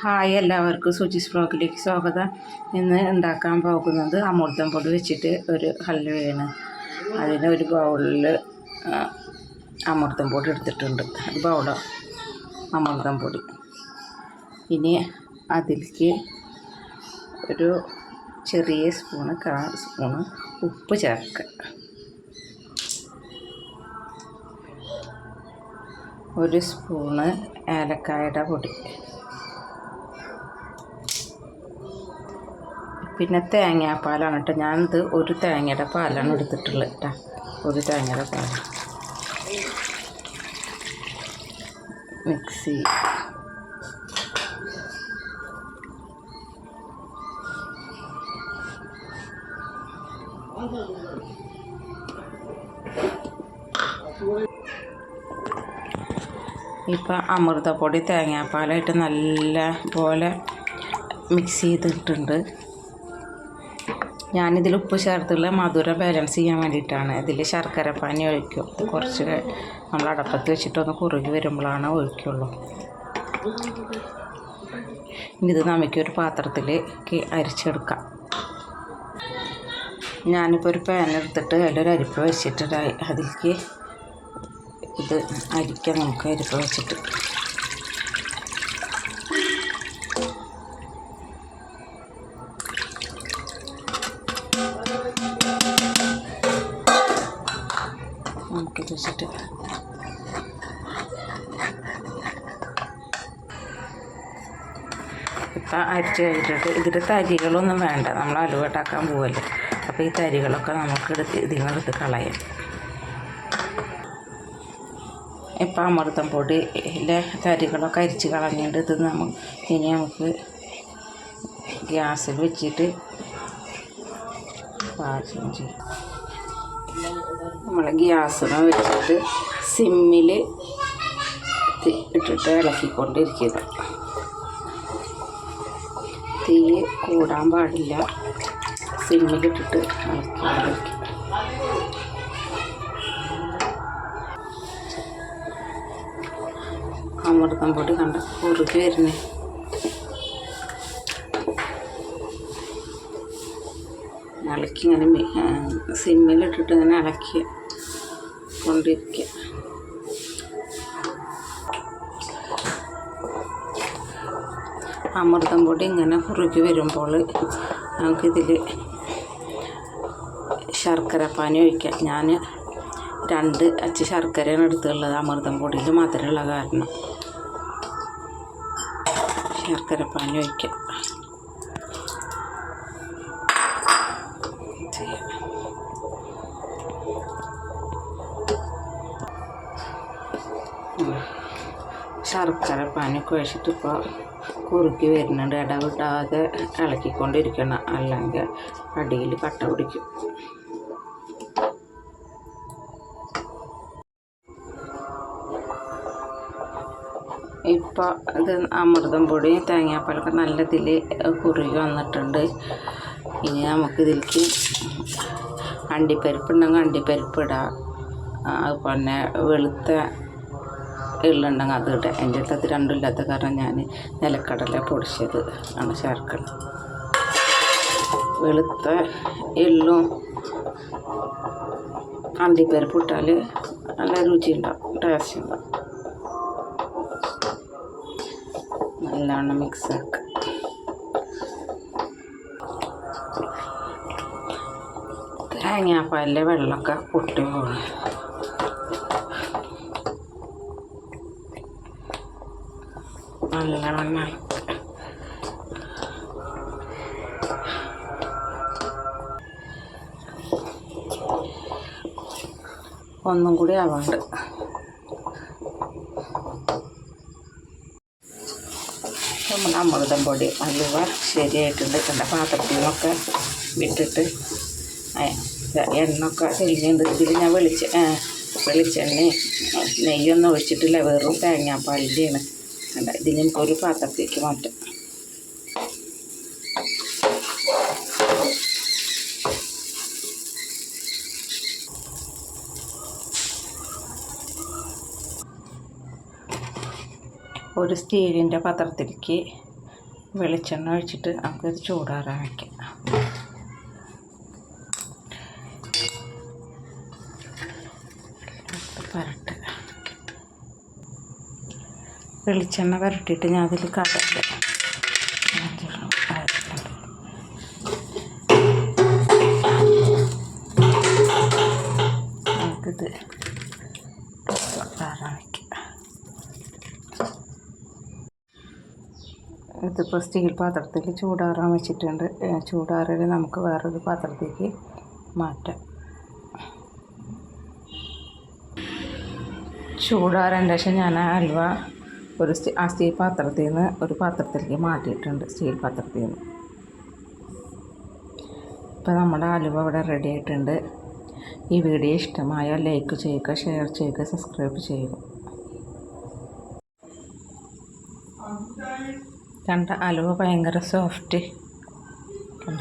Hi എല്ലാവർക്കും സുജിസ് ബ്ലോഗിലേക്ക് സ്വാഗതം. ഇന്ന് ഉണ്ടാക്കാൻ പോകുന്നത് അമൃതം പൊടി വെച്ചിട്ട് ഒരു ഹൽവയാണ്. അതിന് ഒരു ബൗളിൽ അമൃതം പൊടി എടുത്തിട്ടുണ്ട്. ഒരു ബൗളാണ് അമൃതം പൊടി. ഇനി അതിലേക്ക് ഒരു ചെറിയ സ്പൂണ് കാ സ്പൂണ് ഉപ്പ് ചേർക്കുക. ഒരു സ്പൂണ് ഏലക്കായുടെ പൊടി. പിന്നെ തേങ്ങാപ്പാലാണ് കേട്ടോ. ഞാനിത് ഒരു തേങ്ങയുടെ പാലാണ് എടുത്തിട്ടുള്ളത് കേട്ടോ. ഒരു തേങ്ങയുടെ പാൽ മിക്സി. ഇപ്പം അമൃതപ്പൊടി തേങ്ങാപ്പാലായിട്ട് നല്ല പോലെ മിക്സ് ചെയ്തിട്ടുണ്ട്. ഞാനിതിൽ ഉപ്പ് ചേർത്തുള്ള മധുരം ബാലൻസ് ചെയ്യാൻ വേണ്ടിയിട്ടാണ്. ഇതിൽ ശർക്കര പാനി ഒഴിക്കും. ഇത് കുറച്ച് നമ്മൾ അടപ്പത്ത് വെച്ചിട്ടൊന്ന് കുറുകി വരുമ്പോഴാണ് ഒഴിക്കുള്ളൂ. ഇത് നമുക്കൊരു പാത്രത്തിൽ അരിച്ചെടുക്കാം. ഞാനിപ്പോൾ ഒരു പാൻ എടുത്തിട്ട് അതിലൊരു അരിപ്പ് വെച്ചിട്ട് അതിലേക്ക് ഇത് അരിക്കാം നമുക്ക് അരിപ്പ വെച്ചിട്ട്. നമുക്കിത് വെച്ചിട്ട്. ഇപ്പം അരിച്ച് കഴിഞ്ഞിട്ട് ഇതിന്റെ തരികളൊന്നും വേണ്ട. നമ്മൾ അലുവട്ടാക്കാൻ പോവല്ലേ. അപ്പോൾ ഈ തരികളൊക്കെ നമുക്ക് എടുത്ത് ഇതിങ്ങളെടുത്ത് കളയാം. ഇപ്പം അമൃതം പൊടി എല്ലാ തരികളൊക്കെ അരിച്ച് കളഞ്ഞിട്ട് ഇത് നമുക്ക് ഇനി നമുക്ക് ഗ്യാസിൽ വെച്ചിട്ട് പാചകം ചെയ്യും. നമ്മൾ ഗ്യാസിന് വെച്ചിട്ട് സിമ്മിൽ ഇട്ടിട്ട് ഇളക്കിക്കൊണ്ടിരിക്കുക. തീ കൂടാൻ പാടില്ല. സിമ്മിലിട്ടിട്ട് ഇളക്കിക്കൊണ്ടിരിക്കുക. അമൃതം പൊടി കണ്ട. കുറുകി വരുന്നേ. ഇളക്കി ഇങ്ങനെ സിമ്മിലിട്ടിട്ട് ഇങ്ങനെ ഇളക്കി കൊണ്ടിരിക്കുക. അമൃതം പൊടി ഇങ്ങനെ കുറുകി വരുമ്പോൾ നമുക്കിതിൽ ശർക്കര പാനി ഒഴിക്കാം. ഞാൻ രണ്ട് അച്ച് ശർക്കരയാണ് എടുത്തുള്ളത് അമൃതം പൊടിയിൽ മാത്രമുള്ള കാരണം. ശർക്കര പാനി ഒഴിക്കാം. ശർക്കര പാനൊക്കെ ഒഴിച്ചിട്ട് ഇപ്പോൾ കുറുക്കി വരുന്നുണ്ട്. ഇടവിടാതെ ഇളക്കിക്കൊണ്ടിരിക്കണം. അല്ലെങ്കിൽ അടിയിൽ കട്ട പിടിക്കും. ഇപ്പോൾ ഇത് അമൃതം പൊടി തേങ്ങാപ്പാലൊക്കെ നല്ല ഇതിൽ കുറുകി വന്നിട്ടുണ്ട്. ഇനി നമുക്കിതിലേക്ക് അണ്ടിപ്പരിപ്പ് ഉണ്ടെങ്കിൽ അണ്ടിപ്പരിപ്പ് ഇടാം. തന്നെ വെളുത്ത എള്ളുണ്ടെങ്കിൽ അത് ഇടാം. എന്റെ അടുത്ത് രണ്ടും ഇല്ലാത്ത കാരണം ഞാൻ നിലക്കടല പൊടിച്ചത് ആണ് ചേർക്കുന്നത് വെളുത്ത എള്ളും അണ്ടിപ്പരിപ്പ് ഇട്ടാൽ നല്ല രുചി ഉണ്ടാവും ടേസ്റ്റ് ഉണ്ടാവും നല്ലവണ്ണം മിക്സ് ആക്കുക തേങ്ങാപ്പാലിലെ വെള്ളമൊക്കെ പൊട്ടി പോകണം നല്ലവണ്ണം ഒന്നും കൂടി ആവാണ്ട്. നമ്മൾ അമൃതം പൊടി അലുവ ശരിയായിട്ടുണ്ട്. കണ്ട പാത്രത്തിൽ നിന്നൊക്കെ വിട്ടിട്ട് എണ്ണൊക്കെ തെളിഞ്ഞുണ്ട് ഇതിൽ ഞാൻ വെളിച്ച വെളിച്ചെണ്ണയും നെയ്യൊന്നും ഒഴിച്ചിട്ടില്ല. വെറും തേങ്ങാപ്പാലിന്റെയാണ് കണ്ട ഇതിന് നമുക്കൊരു പാത്രത്തേക്ക് മാറ്റാം. ഒരു സ്റ്റീലിന്റെ പാത്രത്തിലേക്ക് വെളിച്ചെണ്ണ ഒഴിച്ചിട്ട് നമുക്കിത് ചൂടാറാൻ വയ്ക്കാം വെളിച്ചെണ്ണ പരട്ടിയിട്ട് ഞാൻ അതിൽ കടല നമുക്കിത് ചൂടാറാൻ വയ്ക്കാം ഇതിപ്പോൾ സ്റ്റീൽ പാത്രത്തിൽ ചൂടാറാൻ വെച്ചിട്ടുണ്ട്. ചൂടാറിൽ നമുക്ക് വേറൊരു പാത്രത്തേക്ക് മാറ്റാം. ചൂടാറേണ്ട ശേഷം ഞാൻ ആ ഹൽവ ഒരു ആ സ്റ്റീൽ പാത്രത്തിൽ നിന്ന് ഒരു പാത്രത്തിലേക്ക് മാറ്റിയിട്ടുണ്ട് സ്റ്റീൽ പാത്രത്തിൽ നിന്ന് ഇപ്പോൾ നമ്മുടെ ഹലുവ ഇവിടെ റെഡി ആയിട്ടുണ്ട്. ഈ വീഡിയോ ഇഷ്ടമായാൽ ലൈക്ക് ചെയ്യുക ഷെയർ ചെയ്യുക സബ്സ്ക്രൈബ് ചെയ്യുക. കണ്ട അലുവ ഭയങ്കര സോഫ്റ്റ് കണ്ട